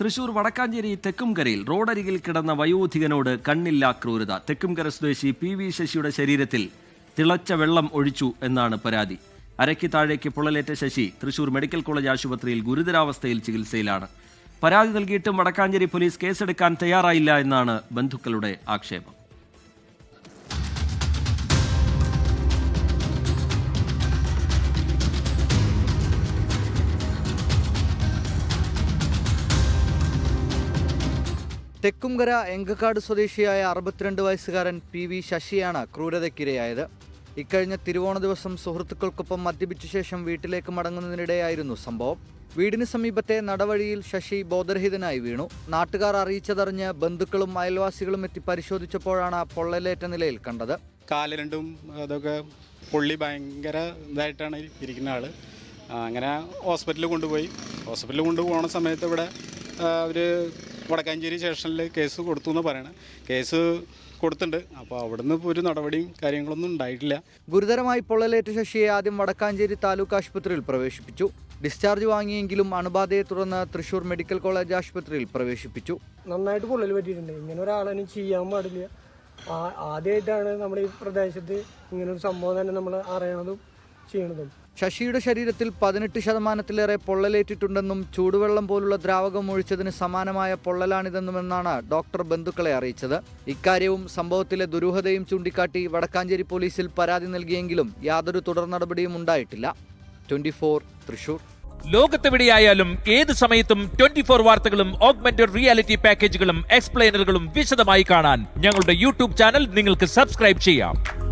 തൃശൂർ വടക്കാഞ്ചേരി തെക്കുംകരയിൽ റോഡരികിൽ കിടന്ന വയോധികനോട് കണ്ണില്ലാ ക്രൂരത. തെക്കുംകര സ്വദേശി പി വി ശശിയുടെ ശരീരത്തിൽ തിളച്ച വെള്ളം ഒഴിച്ചു എന്നാണ് പരാതി. അരയ്ക്ക് താഴേക്ക് പൊള്ളലേറ്റ ശശി തൃശൂർ മെഡിക്കൽ കോളേജ് ആശുപത്രിയിൽ ഗുരുതരാവസ്ഥയിൽ ചികിത്സയിലാണ്. പരാതി നൽകിയിട്ടും വടക്കാഞ്ചേരി പോലീസ് കേസെടുക്കാൻ തയ്യാറായില്ല എന്നാണ് ബന്ധുക്കളുടെ ആക്ഷേപം. തെക്കുംകര എങ്കക്കാട് സ്വദേശിയായ അറുപത്തിരണ്ട് വയസ്സുകാരൻ പി വി ശശിയാണ് ക്രൂരതയ്ക്കിരയായത്. ഇക്കഴിഞ്ഞ തിരുവോണ ദിവസം സുഹൃത്തുക്കൾക്കൊപ്പം മദ്യപിച്ച ശേഷം വീട്ടിലേക്ക് മടങ്ങുന്നതിനിടെയായിരുന്നു സംഭവം. വീടിന് സമീപത്തെ നടവഴിയിൽ ശശി ബോധരഹിതനായി വീണു. നാട്ടുകാർ അറിയിച്ചതറിഞ്ഞ് ബന്ധുക്കളും അയൽവാസികളും എത്തി പരിശോധിച്ചപ്പോഴാണ് പൊള്ളലേറ്റ നിലയിൽ കണ്ടത്. കാൽ രണ്ടും അതൊക്കെ പൊള്ളി ഭയങ്കര ഇതായിട്ടാണ് ഇരിക്കുന്ന ആൾ. അങ്ങനെ ഹോസ്പിറ്റലിൽ കൊണ്ടുപോയി. ഹോസ്പിറ്റലിൽ കൊണ്ടുപോകുന്ന സമയത്ത് ഇവിടെ അവർ വടക്കാഞ്ചേരി സ്റ്റേഷനിൽ കേസ് കൊടുത്തു എന്ന് പറയണം. കേസ് കൊടുത്തിട്ടുണ്ട് അപ്പോൾ അവിടുന്ന് ഇപ്പോൾ ഒരു നടപടിയും കാര്യങ്ങളൊന്നും ഉണ്ടായിട്ടില്ല. ഗുരുതരമായി പൊള്ളലേറ്റ ശശിയെ ആദ്യം വടക്കാഞ്ചേരി താലൂക്ക് ആശുപത്രിയിൽ പ്രവേശിപ്പിച്ചു. ഡിസ്ചാർജ് വാങ്ങിയെങ്കിലും അണുബാധയെ തുടർന്ന് തൃശൂർ മെഡിക്കൽ കോളേജ് ആശുപത്രിയിൽ പ്രവേശിപ്പിച്ചു. നന്നായിട്ട് പൊള്ളൽ പറ്റിയിട്ടുണ്ട്. ഇങ്ങനെ ഒരാളൊന്നും ചെയ്യാൻ പാടില്ല. ആ- ആദ്യമായിട്ടാണ് നമ്മുടെ ഈ പ്രദേശത്ത് ഇങ്ങനൊരു സംഭവം തന്നെ നമ്മൾ അറിയണതും ചെയ്യണതും. ശശിയുടെ ശരീരത്തിൽ പതിനെട്ട് ശതമാനത്തിലേറെ പൊള്ളലേറ്റിട്ടുണ്ടെന്നും ചൂടുവെള്ളം പോലുള്ള ദ്രാവകം ഒഴിച്ചതിന് സമാനമായ പൊള്ളലാണിതെന്നുമെന്നാണ് ഡോക്ടർ ബന്ധുക്കളെ അറിയിച്ചത്. ഇക്കാര്യവും സംഭവത്തിലെ ദുരൂഹതയും ചൂണ്ടിക്കാട്ടി വടക്കാഞ്ചേരി പോലീസിൽ പരാതി നൽകിയെങ്കിലും യാതൊരു തുടർ നടപടിയും ഉണ്ടായിട്ടില്ല. ട്വന്റി തൃശൂർ. ലോകത്തെവിടെയായാലും ഏത് സമയത്തും ട്വന്റി ഫോർ വാർത്തകളും ഓഗ്മെന്റഡ് റിയാലിറ്റി പാക്കേജുകളും എക്സ്പ്ലെയിനറുകളും വിശദമായി കാണാൻ ഞങ്ങളുടെ യൂട്യൂബ് ചാനൽ നിങ്ങൾക്ക് സബ്സ്ക്രൈബ് ചെയ്യാം.